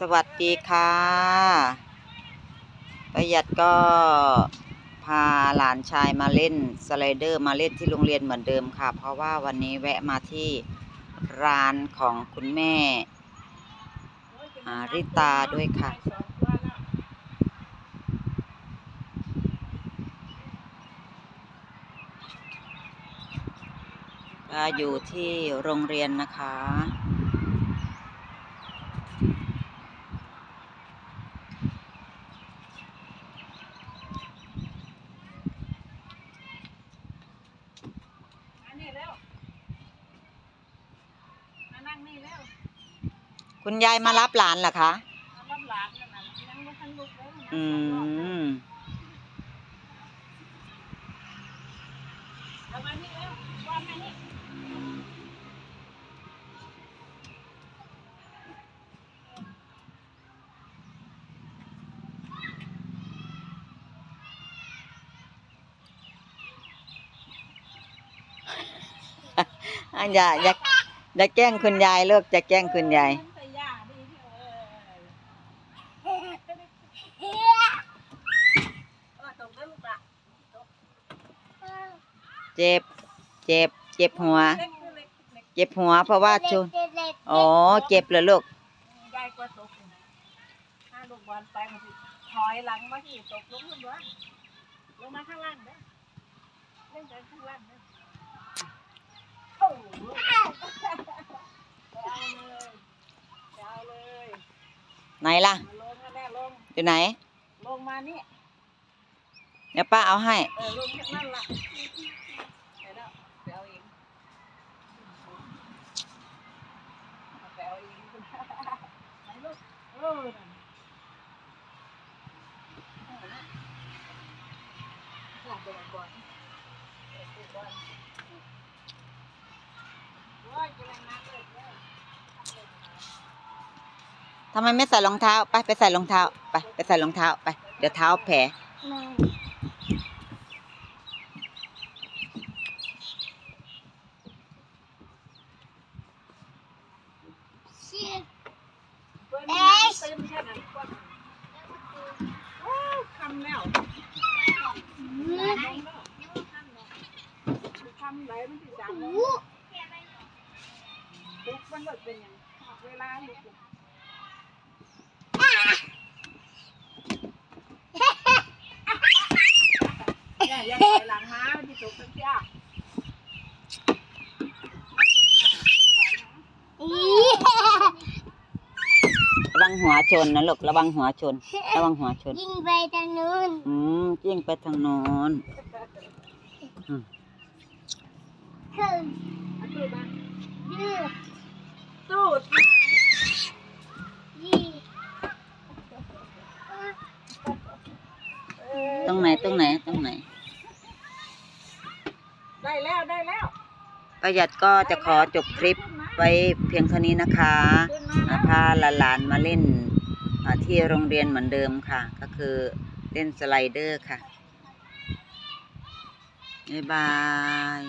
สวัสดีค่ะ ประหยัดก็พาหลานชายมาเล่นสไลเดอร์มาเล่นที่โรงเรียนเหมือนเดิมค่ะ เพราะว่าวันนี้แวะมาที่ร้านของคุณแม่อาริตาด้วยค่ะ อยู่ที่โรงเรียนนะคะ อันนี้แล้วมานั่งนี่แล้ว คุณยายมารับหลานเหรอคะมารับหลานนั่นน่ะยังไม่ทันลุกเลยนะอืม เอามานี่แล้ววางมานี่อะอย่าอย่าอย่าแกล้งคุณยายเลิกจะแกล้งคุณยาย แต่ย่าดีที่เออเออตกแล้วลูกละ เจ็บ เจ็บ เจ็บหัวเล็กเล็กเล็กเจ็บหัวเพราะว่าชุนอ๋อ เจ็บเหรอลูกยายก็ตกอยู่ถ้าลูกบอลไปมันสิถอยหลังมาที่ตกลงขึ้นวะลงมาข้างล่างเด้อเล่นกันข้างล่างเด้อโอ้โหไปเอาเลยไปเอาเลยไหนล่ะมาลงมาแน่ลงอยู่ไหน ลงมานี่เดี๋ยวป้าเอาให้เออลงข้างนั่นล่ะไปแล้วไปเอาเองไปเอาเองไหนลูกเออนั่นเอาละอยากเดินบอลเดินบอลโอ้ยกำลังนั่งเลยเว้ย ทำไมไม่ใส่รองเท้า ไปไปใส่รองเท้า ไปไปใส่รองเท้าไป เดี๋ยวเท้าแผลเปิ้ลนั่งเต็มแค่นั้นกว่าโอ้ยคำแล้ว ทำไรมันสิจังลุกมันเบิดเป็นหยังเวลาลุกลุกอย่าอย่าถอยหลังมาที่ตกกันเสียระวังหัวชนนะลูกระวังหัวชน ระวังหัวชน ยิงไปทางนู้น อืมยิ่งไปทางโน้นขึ้นมา ตูดมายืดตูดยี่ตรงไหนตรงไหนตรงไหน ได้แล้วได้แล้วประหยัดก็จะขอจบคลิปไว้เพียงเท่านี้นะคะขึ้นมาอ่าพาหลานๆมาเล่นอ่าที่โรงเรียนเหมือนเดิมค่ะ ก็คือเล่นสไลเดอร์ค่ะ บ๊ายบาย